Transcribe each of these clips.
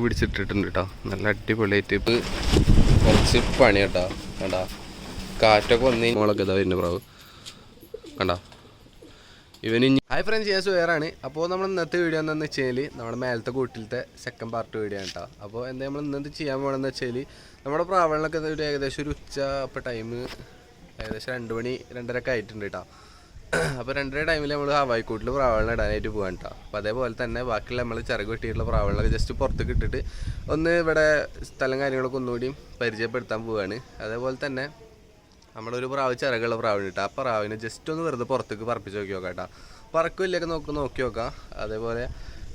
പിടിച്ചിട്ടിട്ടുണ്ട് കേട്ടോ നല്ല അടിപൊളിയായിട്ട് ഇപ്പം കുറച്ച് പണി കേട്ടോ കണ്ടാ? കാറ്റൊക്കെ വന്ന് മോളൊക്കെ ഇതാ വരുന്ന പ്രാവ് കണ്ടാ? ഇവന് ഹായ് ഫ്രണ്ട്സ് ഞാൻ സുഹേറാണ്. അപ്പോൾ നമ്മൾ ഇന്നത്തെ വീഡിയോ എന്താണെന്ന് വെച്ച് കഴിഞ്ഞാൽ നമ്മുടെ മേലത്തെ കൂട്ടിലത്തെ സെക്കൻഡ് പാർട്ട് വീഡിയോ ആണ് കേട്ടോ അപ്പോൾ എന്താ നമ്മൾ ഇന്നത്തെ ചെയ്യാൻ പോകണമെന്ന് വെച്ചാൽ നമ്മുടെ പ്രാവണൊക്കെ ഒരു ഏകദേശം ഒരു ഉച്ച അപ്പോൾ ടൈം ഏകദേശം രണ്ട് മണി രണ്ടരക്കെ ആയിട്ടുണ്ട് കേട്ടോ അപ്പോൾ രണ്ടര ടൈമിൽ നമ്മൾ ഹവായിക്കൂട്ടിൽ പ്രാവളിനെ ഇടാനായിട്ട് പോകാൻ കേട്ടോ അപ്പോൾ അതേപോലെ തന്നെ ബാക്കിയുള്ള നമ്മൾ ചിറക് വെട്ടിയിട്ടുള്ള പ്രാവളിനൊക്കെ ജസ്റ്റ് പുറത്തേക്ക് ഇട്ടിട്ട് ഒന്ന് ഇവിടെ സ്ഥലം കാര്യങ്ങളൊക്കെ ഒന്നുകൂടി പരിചയപ്പെടുത്താൻ പോവുകയാണ് അതേപോലെ തന്നെ നമ്മളൊരു പ്രാവ് ചിറകുള്ള പ്രാവിന് ഇട്ട് ആ പ്രാവിനെ ജസ്റ്റ് ഒന്ന് വെറുതെ പുറത്തേക്ക് പറപ്പിച്ച് നോക്കി നോക്കാം കേട്ടോ പറക്കില്ലൊക്കെ നോക്കി നോക്കി നോക്കാം. അതേപോലെ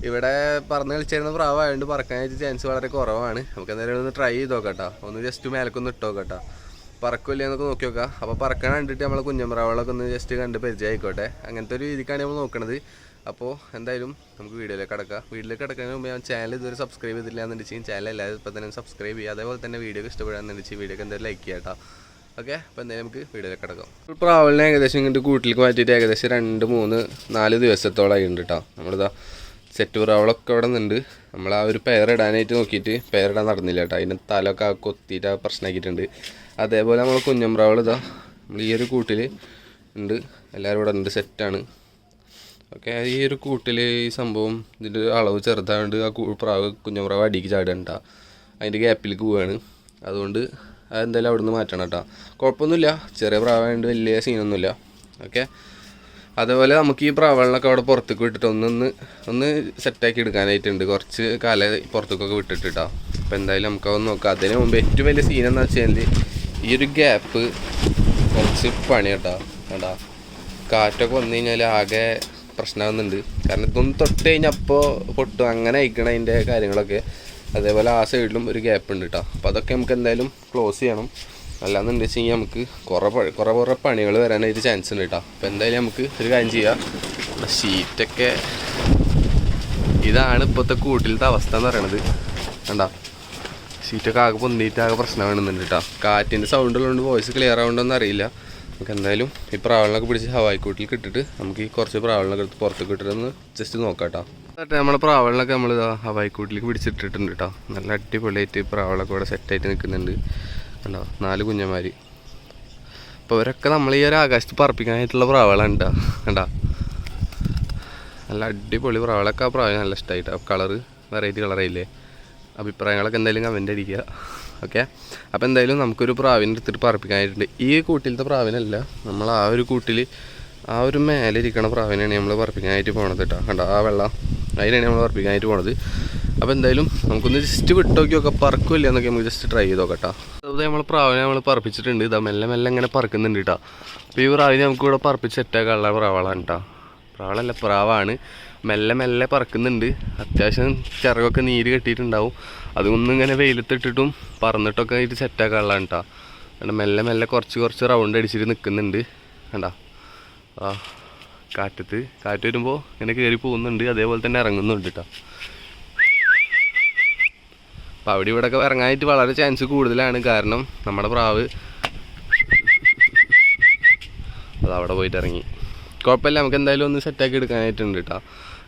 ഇവിടെ പറന്ന് കളിച്ചിരുന്ന പ്രാവായതുകൊണ്ട് പറക്കാനായിട്ട് ചാൻസ് വളരെ കുറവാണ്. നമുക്ക് എന്തായാലും ഒന്ന് ട്രൈ ചെയ്ത് നോക്കാം കേട്ടോ ഒന്ന് ജസ്റ്റ് മേലക്കൊന്ന് ഇട്ട് നോക്കാം കേട്ടോ പറക്കില്ല എന്നൊക്കെ നോക്കി നോക്കാം അപ്പോൾ പറക്കണ കണ്ടിട്ട് നമ്മളെ കുഞ്ഞമ്പ്രാവളൊക്കെ ഒന്ന് ജസ്റ്റ് കണ്ട് പരിചയമായിക്കോട്ടെ അങ്ങനത്തെ ഒരു രീതിക്കാണ് നമ്മൾ നോക്കണത്. അപ്പോൾ എന്തായാലും നമുക്ക് വീഡിയോയിലേക്ക് കിടക്കാം. വീഡിയോയിലേക്ക് കിടക്കുന്നതിന് മുമ്പ് ഞാൻ ചാനൽ ഇതുവരെ സബ്സ്ക്രൈബ് ചെയ്തില്ല എന്ന് എന്നുണ്ടെങ്കിൽ ചാനൽ എല്ലാവരും ഇപ്പം തന്നെ സബ്സ്ക്രൈബ് ചെയ്യുക. അതേപോലെ തന്നെ വീഡിയോ ഇഷ്ടപ്പെടാന്നുണ്ടെങ്കിൽ വീഡിയോക്ക് എന്തായാലും ലൈക്ക് ചെയ്യാം കേട്ടോ. ഓക്കെ അപ്പോൾ എന്തായാലും നമുക്ക് വീഡിയോയിലേക്ക് കിടക്കാം. ഇപ്പോൾ പ്രാവലിനെ ഏകദേശം ഇങ്ങോട്ട് കൂട്ടിലേക്ക് മാറ്റിയിട്ട് ഏകദേശം രണ്ട് മൂന്ന് നാല് ദിവസത്തോളമായി ഉണ്ട് കേട്ടോ. നമ്മളിതാ സെറ്റ് പ്രാവളൊക്കെ അവിടെ നിന്നുണ്ട്. നമ്മൾ ആ ഒരു പേരിടാനായിട്ട് നോക്കിയിട്ട് പേരിടാൻ നടന്നില്ല കേട്ടോ. അതിന്റെ തലൊക്കെ കൊത്തിയിട്ട് പ്രശ്നമാക്കിയിട്ടുണ്ട് അതേപോലെ നമ്മൾ കുഞ്ഞമ്പ്രാവൾ ഇതാ. നമ്മൾ ഈ ഒരു കൂട്ടിൽ ഉണ്ട്. എല്ലാവരും ഇവിടെ ഉണ്ട്. സെറ്റാണ് ഓക്കെ ഈ ഒരു കൂട്ടിൽ ഈ സംഭവം ഇതിന്റെ അളവ് ചെറുതായതുകൊണ്ട് ആ പ്രാവ് കുഞ്ഞമ്പ്രാവ് അടിക്ക് ചാടണ്ട അതിന്റെ ഗ്യാപ്പിലേക്ക് പോവുകയാണ് അതുകൊണ്ട് അതെന്തായാലും അവിടെ നിന്ന് മാറ്റണം കേട്ടോ കുഴപ്പമൊന്നുമില്ല. ചെറിയ പ്രാവായതുകൊണ്ട് വലിയ സീനൊന്നുമില്ല ഓക്കെ അതേപോലെ നമുക്ക് ഈ പ്രാവളിനൊക്കെ അവിടെ പുറത്തേക്ക് വിട്ടിട്ട് ഒന്നൊന്ന് ഒന്ന് സെറ്റാക്കി എടുക്കാനായിട്ടുണ്ട്. കുറച്ച് കാല പുറത്തേക്കൊക്കെ വിട്ടിട്ട് കേട്ടോ അപ്പോൾ എന്തായാലും നമുക്ക് നോക്കാം. അതിന് മുമ്പ് ഏറ്റവും വലിയ സീൻ എന്ന് വെച്ചാൽ ഈ ഒരു ഗ്യാപ്പ് കുറച്ച് പണി കേട്ടോ. കേട്ടാ കാറ്റൊക്കെ വന്നു കഴിഞ്ഞാൽ ആകെ പ്രശ്നമാകുന്നുണ്ട് കാരണം ഇതൊന്ന് തൊട്ട് കഴിഞ്ഞാൽ അപ്പോൾ പൊട്ടും. അങ്ങനെ അയക്കണം അതിന്റെ കാര്യങ്ങളൊക്കെ. അതേപോലെ ആ സൈഡിലും ഒരു ഗ്യാപ്പ് ഉണ്ട് കേട്ടോ അപ്പോൾ അതൊക്കെ നമുക്ക് എന്തായാലും ക്ലോസ് ചെയ്യണം. അല്ലാന്ന് കഴിഞ്ഞാൽ നമുക്ക് കുറേ കുറേ കുറേ പണികൾ വരാനായിട്ട് ചാൻസ് ഉണ്ട് കേട്ടോ അപ്പോൾ എന്തായാലും നമുക്ക് ഒരു കാര്യം ചെയ്യാം. ഷീറ്റൊക്കെ ഇതാണ് ഇപ്പോഴത്തെ കൂട്ടിലത്തെ അവസ്ഥ എന്ന് പറയണത്. കണ്ടാ? ഷീറ്റൊക്കെ ആകെ പൊന്തിയിട്ട് ആകെ പ്രശ്നമാണെന്നുണ്ട് കേട്ടോ കാറ്റിന്റെ സൗണ്ട് ഉള്ളതുകൊണ്ട് വോയിസ് ക്ലിയർ ആവുണ്ടോന്ന് അറിയില്ല. നമുക്ക് എന്തായാലും ഈ പ്രാവളിനൊക്കെ പിടിച്ച് ഹവായിക്കൂട്ടിൽ കിട്ടിട്ട് നമുക്ക് ഈ കുറച്ച് പ്രാവളിനൊക്കെ എടുത്ത് പുറത്തേക്ക് ഇട്ടിട്ടൊന്ന് ജസ്റ്റ് നോക്കാം കേട്ടോ എന്നിട്ട് നമ്മളെ പ്രാവളിനൊക്കെ നമ്മൾ ഹവായിക്കൂട്ടിലേക്ക് പിടിച്ചിട്ടിട്ടുണ്ട് കേട്ടോ നല്ല അടിപൊളിയായിട്ട് പ്രാവളൊക്കെ ഇവിടെ സെറ്റായിട്ട് നിൽക്കുന്നുണ്ട്. കണ്ടോ? നാല് കുഞ്ഞന്മാർ അപ്പോൾ ഇവരൊക്കെ നമ്മൾ ഈ ഒരു ആകാശത്ത് പറപ്പിക്കാനായിട്ടുള്ള പ്രാവളാണ് കേട്ടോ കണ്ടോ? നല്ല അടിപൊളി പ്രാവളൊക്കെ ആ പ്രാവ് നല്ല ഇഷ്ടമായിട്ടോ കളറ് വെറൈറ്റി കളറായില്ലേ അഭിപ്രായങ്ങളൊക്കെ എന്തായാലും കമന്റ് അടിക്കുക. ഓക്കെ അപ്പോൾ എന്തായാലും നമുക്കൊരു പ്രാവിനെ എടുത്തിട്ട് പറപ്പിക്കാനായിട്ടുണ്ട്. ഈ കൂട്ടിലത്തെ പ്രാവിനല്ല നമ്മൾ ആ ഒരു കൂട്ടിൽ ആ ഒരു മേലെ ഇരിക്കണ പ്രാവിനെയാണ് നമ്മൾ പറപ്പിക്കാനായിട്ട് പോണത് കേട്ടോ കണ്ടോ? ആ വെള്ളം അതിനാണ് നമ്മൾ പറപ്പിക്കാനായിട്ട് പോണത്. അപ്പോൾ എന്തായാലും നമുക്കൊന്ന് ജസ്റ്റ് വിട്ട് നോക്കി. നോക്കാം പറക്കില്ല എന്നൊക്കെ നമുക്ക് ജസ്റ്റ് ട്രൈ ചെയ്ത് നോക്കട്ടോ അതുപോലെ നമ്മൾ പ്രാവിനെ നമ്മൾ പറപ്പിച്ചിട്ടുണ്ട്. ഇതാ മെല്ലെ മെല്ലെ ഇങ്ങനെ പറക്കുന്നുണ്ട് കേട്ടോ അപ്പോൾ ഈ പ്രാവിനെ നമുക്കിവിടെ പറപ്പിച്ച് സെറ്റാക്കാനുള്ള പ്രാവളാണ് കേട്ടോ പ്രാവളല്ല പ്രാവാണ്. മെല്ലെ മെല്ലെ പറക്കുന്നുണ്ട്. അത്യാവശ്യം ചിറകൊക്കെ നീര് കെട്ടിയിട്ടുണ്ടാവും. അതൊന്നും ഇങ്ങനെ വെയിലത്തിട്ടിട്ടും പറന്നിട്ടൊക്കെ ആയിട്ട് സെറ്റാക്കാനുള്ളതാണ് കേട്ടോ കാരണം മെല്ലെ മെല്ലെ കുറച്ച് കുറച്ച് റൗണ്ട് അടിച്ചിട്ട് നിൽക്കുന്നുണ്ട് കണ്ടാ ആ കാറ്റത്ത് കാറ്റ് വരുമ്പോൾ ഇങ്ങനെ കയറി പോകുന്നുണ്ട്. അതേപോലെ തന്നെ ഇറങ്ങുന്നുണ്ട് കേട്ടോ അപ്പോൾ അവിടെ ഇവിടെ ഒക്കെ ഇറങ്ങാനായിട്ട് വളരെ ചാൻസ് കൂടുതലാണ്. കാരണം നമ്മുടെ പ്രാവ് അത് അവിടെ പോയിട്ട് ഇറങ്ങി. കുഴപ്പമില്ല നമുക്ക് എന്തായാലും ഒന്ന് സെറ്റാക്കി എടുക്കാനായിട്ടുണ്ട് കേട്ടോ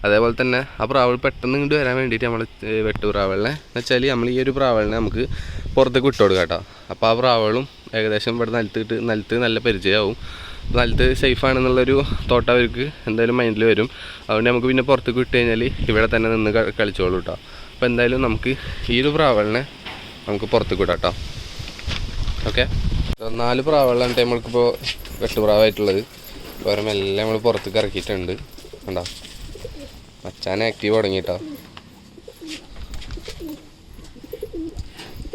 അതേപോലെ തന്നെ ആ പ്രാവൾ പെട്ടെന്ന് ഇങ്ങോട്ട് വരാൻ വേണ്ടിയിട്ട് നമ്മൾ വെട്ടു പ്രാവളിനെ എന്ന് വെച്ചാൽ നമ്മൾ ഈ ഒരു പ്രാവളിനെ നമുക്ക് പുറത്തേക്ക് വിട്ട് കൊടുക്കാം കേട്ടോ അപ്പോൾ ആ പ്രാവളും ഏകദേശം ഇവിടെ നിലത്തിട്ട് നിലത്ത് നല്ല പരിചയമാവും. നിലത്ത് സേഫ് ആണെന്നുള്ളൊരു തോട്ട് അവർക്ക് എന്തായാലും മൈൻഡിൽ വരും. അതുകൊണ്ട് നമുക്ക് പിന്നെ പുറത്തേക്ക് വിട്ട് കഴിഞ്ഞാൽ ഇവിടെ തന്നെ നിന്ന് കളിച്ചോളൂ കേട്ടോ അപ്പോൾ എന്തായാലും നമുക്ക് ഈ ഒരു പ്രാവളിനെ നമുക്ക് പുറത്തേക്ക് വിടാം കേട്ടോ ഓക്കെ? നാല് പ്രാവളിലാണ് നമ്മൾക്കിപ്പോൾ വെട്ടുപ്രാവായിട്ടുള്ളത് വേറെ മെല്ലെ നമ്മൾ പുറത്തേക്ക് ഇറക്കിയിട്ടുണ്ട്. കണ്ടോ? മച്ചാൻ ആക്റ്റീവ് തുടങ്ങിയിട്ടോ.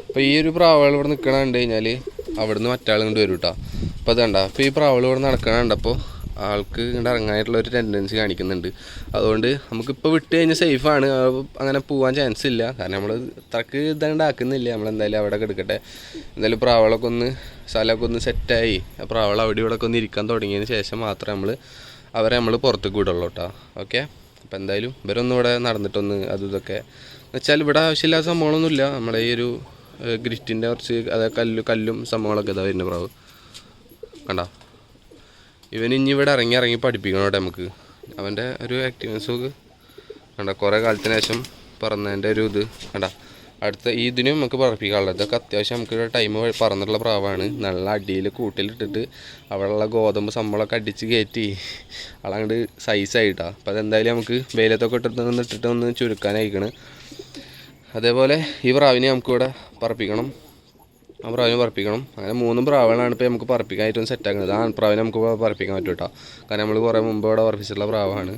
അപ്പോൾ ഈ ഒരു പ്രാവൾ ഇവിടെ നിൽക്കണ കണ്ടു കഴിഞ്ഞാൽ അവിടുന്ന് മറ്റാൾ കൊണ്ട് വരും കേട്ടോ അപ്പോൾ അത് അപ്പോൾ ഈ പ്രാവൾ ഇവിടെ നടക്കണ കണ്ടപ്പോൾ ആൾക്ക് ഇങ്ങോട്ട് ഇറങ്ങാനായിട്ടുള്ള ഒരു ടെൻഡൻസി കാണിക്കുന്നുണ്ട്. അതുകൊണ്ട് നമുക്കിപ്പോൾ വിട്ട് കഴിഞ്ഞാൽ സേഫാണ് അങ്ങനെ പോകാൻ ചാൻസ് ഇല്ല. കാരണം നമ്മൾ അത്രയ്ക്ക് ഇതാണ്ട് നമ്മളെന്തായാലും അവിടെ എടുക്കട്ടെ. എന്തായാലും പ്രാവളൊക്കെ ഒന്ന് സ്ഥലമൊക്കെ ഒന്ന് സെറ്റായി. അപ്പോൾ അവൾ അവിടെ ഇവിടെ ഒക്കെ ഒന്ന് ഇരിക്കാൻ തുടങ്ങിയതിന് ശേഷം മാത്രമേ നമ്മൾ അവരെ നമ്മൾ പുറത്തേക്ക് വിടുള്ളൂ കേട്ടോ. ഓക്കെ? അപ്പോൾ എന്തായാലും ഇവരൊന്നും ഇവിടെ നടന്നിട്ടൊന്ന് അതും ഇതൊക്കെ എന്നുവെച്ചാൽ ഇവിടെ ആവശ്യമില്ലാത്ത സംഭവങ്ങളൊന്നുമില്ല. നമ്മുടെ ഈ ഒരു ഗ്രിറ്റിന്റെ കുറച്ച് അതായത് കല്ല് കല്ലും സംഭവങ്ങളൊക്കെ ഇതാ വരുന്ന പ്രാവ്. കണ്ടോ? ഇവൻ ഇനി ഇവിടെ ഇറങ്ങി ഇറങ്ങി പഠിപ്പിക്കണം കേട്ടോ നമുക്ക്. അവന്റെ ഒരു ആക്ടിവൻസ് കണ്ട? കുറേ കാലത്തിന് ശേഷം പറന്നതിന്റെ ഒരു ഇത്. കണ്ട? അടുത്ത ഇതിനും നമുക്ക് പറപ്പിക്കാനുള്ളത്. ഇതൊക്കെ അത്യാവശ്യം നമുക്ക് ടൈം പറന്നിട്ടുള്ള പ്രാവാണ്. നല്ല അടിയിൽ കൂട്ടിലിട്ടിട്ട് അവിടെയുള്ള ഗോതമ്പ് സംബളമൊക്കെ അടിച്ച് കയറ്റി അതങ്ങോട്ട് സൈസായിട്ടാ അപ്പോൾ അതെന്തായാലും നമുക്ക് വെയിലത്തൊക്കെ ഇട്ടിട്ട് ഇട്ടിട്ട് ഒന്ന് ചുരുക്കാനായിക്കണ് അതേപോലെ ഈ പ്രാവിനെ നമുക്കിവിടെ പറപ്പിക്കണം. ആ പ്രാവിനെ പറപ്പിക്കണം. അങ്ങനെ മൂന്നും പ്രാവുകളാണ് ഇപ്പോൾ നമുക്ക് പറപ്പിക്കാൻ ഏറ്റവും സെറ്റാക്കുന്നത് ആ പ്രാവിനെ നമുക്ക് പറപ്പിക്കാൻ പറ്റും കേട്ടോ കാരണം നമ്മൾ കുറേ മുമ്പ് ഇവിടെ പറപ്പിച്ചിട്ടുള്ള പ്രാവാണ്.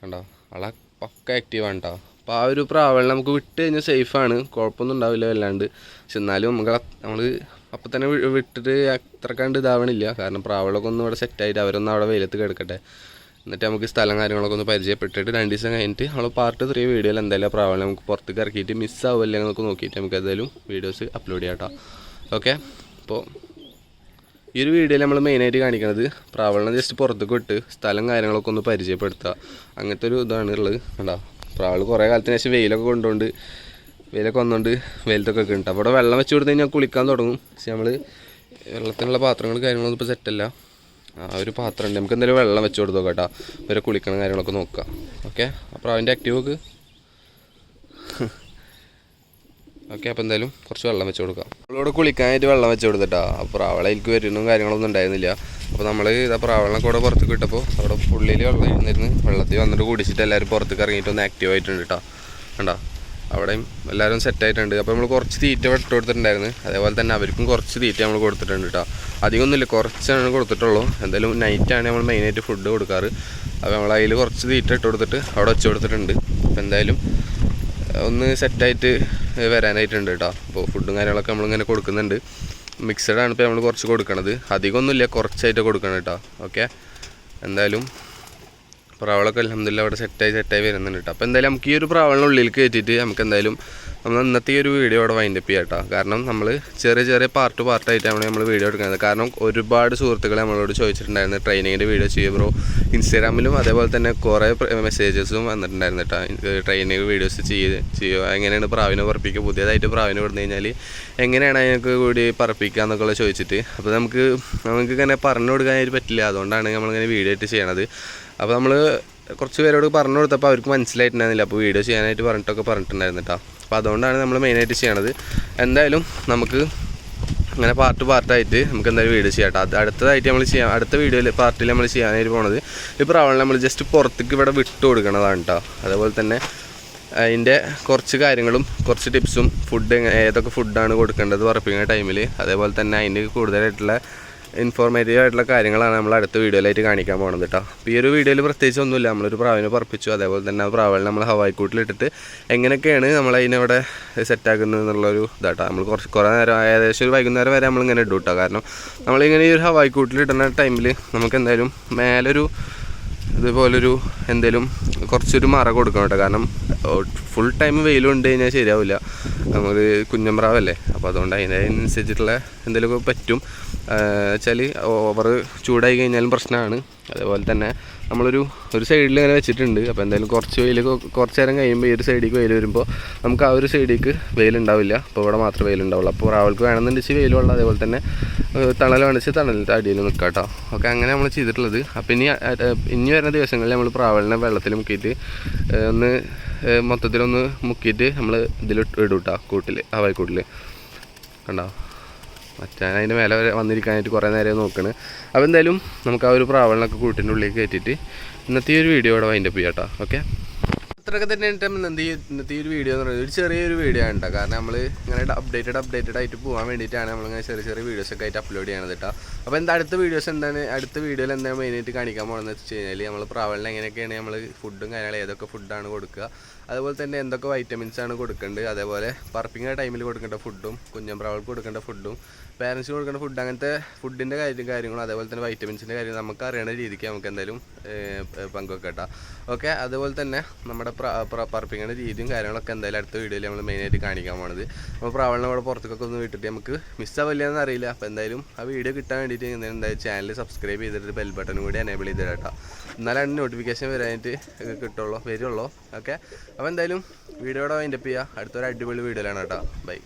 കണ്ടോ? ആളെ പക്ക ആക്റ്റീവാണ് കേട്ടോ അപ്പോൾ ആ ഒരു പ്രാവലിനെ നമുക്ക് വിട്ട് കഴിഞ്ഞാൽ സേഫാണ് കുഴപ്പമൊന്നും ഉണ്ടാവില്ല വല്ലാണ്ട്. പക്ഷെ എന്നാലും നമുക്ക് നമ്മൾ അപ്പം തന്നെ വിട്ടിട്ട് അത്ര കണ്ട് ഇതാവണില്ല. കാരണം പ്രാവളൊക്കെ ഒന്ന് ഇവിടെ സെറ്റായിട്ട് അവരൊന്ന് അവിടെ വെയിലത്ത് കിടക്കട്ടെ. എന്നിട്ട് നമുക്ക് സ്ഥലം കാര്യങ്ങളൊക്കെ ഒന്ന് പരിചയപ്പെട്ടിട്ട് രണ്ട് ദിവസം കഴിഞ്ഞിട്ട് നമ്മൾ പാർട്ട് ത്രീ വീഡിയോയിൽ എന്തായാലും പ്രാവളെ നമുക്ക് പുറത്തേക്ക് ഇറക്കിയിട്ട് മിസ്സാവില്ല എന്നൊക്കെ നോക്കിയിട്ട് നമുക്ക് എന്തായാലും വീഡിയോസ് അപ്ലോഡ് ചെയ്യാം കേട്ടോ ഓക്കെ അപ്പോൾ ഈ ഒരു വീഡിയോയിൽ നമ്മൾ മെയിനായിട്ട് കാണിക്കുന്നത് പ്രാവളിനെ ജസ്റ്റ് പുറത്തേക്ക് വിട്ട് സ്ഥലം കാര്യങ്ങളൊക്കെ ഒന്ന് പരിചയപ്പെടുത്തുക അങ്ങനത്തെ ഒരു ഇതാണ് ഉള്ളത് കണ്ടോ? പ്രാവൾ കുറേ കാലത്തിന് ശേഷം വെയിലൊക്കെ കൊണ്ടുകൊണ്ട് വെയിലൊക്കെ വന്നുകൊണ്ട് വെയിലത്തൊക്കെ ഉണ്ട് അവിടെ വെള്ളം വെച്ച് കൊടുത്ത് കഴിഞ്ഞാൽ കുളിക്കാൻ തുടങ്ങും. പക്ഷെ നമ്മൾ വെള്ളത്തിനുള്ള പാത്രങ്ങൾ കാര്യങ്ങളൊന്നും ഇപ്പോൾ സെറ്റല്ല ആ ഒരു പാത്രം ഉണ്ട് നമുക്ക് എന്തായാലും വെള്ളം വെച്ച് കൊടുത്തു കേട്ടോ. ഇവരെ കുളിക്കണം കാര്യങ്ങളൊക്കെ നോക്കാം. ഓക്കെ? അപ്പോൾ അതിന്റെ ആക്റ്റീവ് നോക്ക്. ഓക്കെ അപ്പോൾ എന്തായാലും കുറച്ച് വെള്ളം വെച്ച് കൊടുക്കാം. അവളോട് കുളിക്കാനായിട്ട് വെള്ളം വെച്ച് കൊടുത്തിട്ടാ. അപ്പോൾ പ്രാവളയിലേക്ക് വരുന്നും കാര്യങ്ങളൊന്നും ഉണ്ടായിരുന്നില്ല. അപ്പോൾ നമ്മൾ ഇതാ പ്രാവളിനെ കൂടെ പുറത്തേക്ക് വിട്ടപ്പോൾ അവിടെ പുള്ളിയിൽ വെള്ളം ഇരുന്നിരുന്ന് വെള്ളത്തിൽ വന്നിട്ട് കുടിച്ചിട്ട് എല്ലാവരും പുറത്തേക്ക് ഇറങ്ങിയിട്ട് ഒന്ന് ആക്റ്റീവ് ആയിട്ടുണ്ട് കേട്ടോ കണ്ടോ? അവിടെയും എല്ലാവരും സെറ്റായിട്ടുണ്ട് അപ്പോൾ നമ്മൾ കുറച്ച് തീറ്റ വെട്ട് കൊടുത്തിട്ടുണ്ടായിരുന്നു. അതേപോലെ തന്നെ അവർക്കും കുറച്ച് തീറ്റ നമ്മൾ കൊടുത്തിട്ടുണ്ട് കേട്ടോ അധികമൊന്നുമില്ല കുറച്ചാണ് കൊടുത്തിട്ടുള്ളൂ. എന്തായാലും നൈറ്റാണ് നമ്മൾ മെയിനായിട്ട് ഫുഡ് കൊടുക്കാറ്. അപ്പോൾ നമ്മൾ അതിൽ കുറച്ച് തീറ്റ ഇട്ട് കൊടുത്തിട്ട് അവിടെ വെച്ച് കൊടുത്തിട്ടുണ്ട്. അപ്പോൾ എന്തായാലും ഒന്ന് സെറ്റായിട്ട് വരാനായിട്ടുണ്ട് കേട്ടോ. അപ്പോൾ ഫുഡും കാര്യങ്ങളൊക്കെ നമ്മളിങ്ങനെ കൊടുക്കുന്നുണ്ട്. മിക്സഡ് ആണ് ഇപ്പോൾ നമ്മൾ കുറച്ച് കൊടുക്കണത്. അധികമൊന്നുമില്ല കുറച്ചായിട്ട് കൊടുക്കണം കേട്ടോ. ഓക്കെ എന്തായാലും പ്രാവളൊക്കെ അലഹമില്ല അവിടെ സെറ്റായി സെറ്റായി വരുന്നുണ്ട് കേട്ടോ. അപ്പോൾ എന്തായാലും നമുക്ക് ഈ ഒരു പ്രാവളിനുള്ളിൽ കയറ്റിയിട്ട് നമുക്ക് എന്തായാലും നമ്മൾ ഇന്നത്തെ ഈ ഒരു വീഡിയോ അവിടെ വൈൻഡപ്പ് ചെയ്യാം കേട്ടോ കാരണം നമ്മൾ ചെറിയ ചെറിയ പാർട്ട് പാർട്ടായിട്ടാണ് നമ്മൾ വീഡിയോ എടുക്കുന്നത്. കാരണം ഒരുപാട് സുഹൃത്തുക്കൾ നമ്മളോട് ചോദിച്ചിട്ടുണ്ടായിരുന്നു ട്രെയിനിങ്ങിന്റെ വീഡിയോ ചെയ്യുക ബ്രോ ഇൻസ്റ്റാഗ്രാമിലും അതേപോലെ തന്നെ കുറേ മെസ്സേജസും വന്നിട്ടുണ്ടായിരുന്നു കേട്ടോ ട്രെയിനിങ് വീഡിയോസ് ചെയ്ത് ചെയ്യുക എങ്ങനെയാണ് പ്രാവിനെ പറപ്പിക്കുക പുതിയതായിട്ട് പ്രാവിനെ വിടുന്നു കഴിഞ്ഞാൽ എങ്ങനെയാണ് അതിനൊക്കെ കൂടി പറപ്പിക്കുക എന്നൊക്കെ ചോദിച്ചിട്ട്. അപ്പോൾ നമുക്ക് നമുക്ക് ഇങ്ങനെ പറഞ്ഞു കൊടുക്കാനായിട്ട് പറ്റില്ല. അതുകൊണ്ടാണ് നമ്മളിങ്ങനെ വീഡിയോ ആയിട്ട് ചെയ്യണത്. അപ്പോൾ നമ്മൾ കുറച്ച് പേരോട് പറഞ്ഞു കൊടുത്തപ്പോൾ അവർക്ക് മനസ്സിലായിട്ടുണ്ടായിരുന്നില്ല. അപ്പോൾ വീഡിയോ ചെയ്യാനായിട്ട് പറഞ്ഞിട്ടൊക്കെ പറഞ്ഞിട്ടുണ്ടായിരുന്നു കേട്ടോ അപ്പോൾ അതുകൊണ്ടാണ് നമ്മൾ മെയിനായിട്ട് ചെയ്യണത്. എന്തായാലും നമുക്ക് അങ്ങനെ പാർട്ട് പാർട്ടായിട്ട് നമുക്ക് എന്തായാലും വീഡിയോ ചെയ്യാം കേട്ടോ. അത് അടുത്തതായിട്ട് നമ്മൾ ചെയ്യാം അടുത്ത വീഡിയോയിൽ പാർട്ടിൽ നമ്മൾ ചെയ്യാനായിട്ട് പോണത് ഈ പ്രാവളിനെ നമ്മൾ ജസ്റ്റ് പുറത്തേക്ക് ഇവിടെ വിട്ട് കൊടുക്കണതാണ് കേട്ടോ അതേപോലെ തന്നെ അതിന്റെ കുറച്ച് കാര്യങ്ങളും കുറച്ച് ടിപ്സും ഫുഡ് ഏതൊക്കെ ഫുഡാണ് കൊടുക്കേണ്ടത് പറപ്പിക്കുന്ന ടൈമിൽ അതേപോലെ തന്നെ അതിന്റെ കൂടുതലായിട്ടുള്ള ഇൻഫോർമേറ്റീവ് ആയിട്ടുള്ള കാര്യങ്ങളാണ് നമ്മൾ അടുത്ത വീഡിയോയിലായിട്ട് കാണിക്കാൻ പോകുന്നത് കേട്ടോ അപ്പോൾ ഈ ഒരു വീഡിയോയിൽ പ്രത്യേകിച്ച് ഒന്നുമില്ല. നമ്മളൊരു പ്രാവിനെ പറപ്പിച്ചു. അതേപോലെ തന്നെ ആ പ്രാവിനെ നമ്മൾ ഹവായിക്കൂട്ടിലിട്ടിട്ട് എങ്ങനെയൊക്കെയാണ് നമ്മൾ അതിനവിടെ സെറ്റാക്കുന്നത് എന്നുള്ളൊരു ഇതാട്ടോ നമ്മൾ കുറച്ച് കുറേ നേരം ഏകദേശം ഒരു വൈകുന്നേരം വരെ നമ്മളിങ്ങനെ ഇടും കേട്ടോ കാരണം നമ്മളിങ്ങനെ ഈ ഒരു ഹവായിക്കൂട്ടിലിടുന്ന ടൈമിൽ നമുക്ക് എന്തായാലും മേലൊരു ഇതുപോലൊരു എന്തേലും കുറച്ചൊരു മറ കൊടുക്കണം കേട്ടോ കാരണം ഫുൾ ടൈം വെയിൽ കൊണ്ട് കഴിഞ്ഞാൽ ശരിയാവില്ല. നമുക്ക് കുഞ്ഞമ്പ്രാവല്ലേ? അപ്പോൾ അതുകൊണ്ട് അതിനനുസരിച്ചിട്ടുള്ള എന്തെങ്കിലുമൊക്കെ പറ്റും. വെച്ചാൽ ഓവർ ചൂടായി കഴിഞ്ഞാലും പ്രശ്നമാണ് അതേപോലെ തന്നെ നമ്മളൊരു ഒരു സൈഡിൽ ഇങ്ങനെ വെച്ചിട്ടുണ്ട്. അപ്പോൾ എന്തായാലും കുറച്ച് വെയിൽ കുറച്ച് നേരം കഴിയുമ്പോൾ ഈ ഒരു സൈഡിലേക്ക് വെയിൽ വരുമ്പോൾ നമുക്ക് ആ ഒരു സൈഡിലേക്ക് വെയിലുണ്ടാവില്ല. അപ്പോൾ ഇവിടെ മാത്രമേ വെയിലുണ്ടാവുള്ളൂ. അപ്പോൾ അവൾക്ക് വേണമെന്നുണ്ടെങ്കിൽ വെയിൽ വെള്ളം അതേപോലെ തന്നെ തണൽ വേണിച്ച് തണലിന്റെ അടിയിൽ നിൽക്കാം കേട്ടോ ഓക്കെ അങ്ങനെ നമ്മൾ ചെയ്തിട്ടുള്ളത്. അപ്പോൾ ഇനി ഇനി വരുന്ന ദിവസങ്ങളിൽ നമ്മൾ പ്രാവളിനെ വെള്ളത്തിൽ മുക്കിയിട്ട് ഒന്ന് മൊത്തത്തിലൊന്ന് മുക്കിയിട്ട് നമ്മൾ ഇതിൽ ഇടും കേട്ടോ കൂട്ടിൽ ഹവായിക്കൂട്ടിൽ കണ്ടോ? മച്ചാൻ അതിന്റെ മേലെ വരെ വന്നിരിക്കാനായിട്ട് കുറേ നേരം നോക്കണ്. അപ്പോൾ എന്തായാലും നമുക്ക് ആ ഒരു പ്രാവളിനൊക്കെ കൂട്ടിന്റെ ഉള്ളിലേക്ക് കയറ്റിയിട്ട് ഇന്നത്തെ ഒരു വീഡിയോ ഇവിടെ വൈൻഡപ്പ് ചെയ്യാം കേട്ടോ ഓക്കെ അത്രയൊക്കെ തന്നെ ഈ ഇന്നത്തെ ഒരു വീഡിയോ എന്ന് പറയുന്നത് ഒരു ചെറിയൊരു വീഡിയോ ആണ് കേട്ടോ കാരണം നമ്മൾ ഇങ്ങനെ അപ്ഡേറ്റഡ് അപ്ഡേറ്റഡ് ആയിട്ട് പോകാൻ വേണ്ടിയിട്ടാണ് നമ്മളിങ്ങനെ ചെറിയ ചെറിയ വീഡിയോസൊക്കെ ആയിട്ട് അപ്ലോഡ് ചെയ്യണത് കേട്ടോ അപ്പോൾ എന്താ അടുത്ത വീഡിയോസ് എന്താണ്? അടുത്ത വീഡിയോയിൽ എന്താണ് മെയിനായിട്ട് കാണിക്കാൻ പോകുന്നത് വെച്ച് കഴിഞ്ഞാൽ നമ്മൾ പ്രാവളിന് എങ്ങനെയൊക്കെയാണ് നമ്മൾ ഫുഡും കാര്യങ്ങളും ഏതൊക്കെ ഫുഡാണ് കൊടുക്കുക. അതുപോലെ തന്നെ എന്തൊക്കെ വൈറ്റമിൻസ് ആണ് കൊടുക്കേണ്ടത് അതേപോലെ പറപ്പിക്കുന്ന ടൈമിൽ കൊടുക്കേണ്ട ഫുഡും കുഞ്ഞൻ പ്രാവൾക്ക് കൊടുക്കേണ്ട ഫുഡും പാരൻസിന് കൊടുക്കേണ്ട ഫുഡ് അങ്ങനത്തെ ഫുഡിന്റെ കാര്യം കാര്യങ്ങളും അതേപോലെ തന്നെ വൈറ്റമിൻസിന്റെ കാര്യം നമുക്ക് അറിയണ രീതിക്ക് നമുക്ക് എന്തായാലും പങ്കുവെക്കട്ടോ. ഓക്കെ അതുപോലെ തന്നെ നമ്മുടെ പറപ്പിക്കുന്ന രീതിയും കാര്യങ്ങളൊക്കെ എന്തായാലും അടുത്ത വീഡിയോയിൽ നമ്മൾ മെയിനായിട്ട് കാണിക്കാൻ പോണത്. അപ്പോൾ പ്രാവളിനെ അവിടെ പുറത്തേക്കൊക്കെ ഒന്ന് വിട്ടിട്ട് നമുക്ക് മിസ്സാവില്ല എന്നറിയില്ല അപ്പോൾ എന്തായാലും ആ വീഡിയോ കിട്ടാൻ വേണ്ടിയിട്ട് നിങ്ങൾ എന്തായാലും ചാനൽ സബ്സ്ക്രൈബ് ചെയ്തിട്ട് ബെൽ ബട്ടൺ കൂടി എനേബിൾ ചെയ്തിട്ട് കേട്ടോ എന്നാലാണ് നോട്ടിഫിക്കേഷൻ വരാനായിട്ട് കിട്ടുള്ളൂ വരുള്ളൂ. ഓക്കെ അപ്പോൾ എന്തായാലും വീഡിയോടെ വൈൻഡപ്പ് ചെയ്യുക അടുത്തൊരു അടിപൊളി വീഡിയോയിലാണ് കേട്ടോ. ബൈ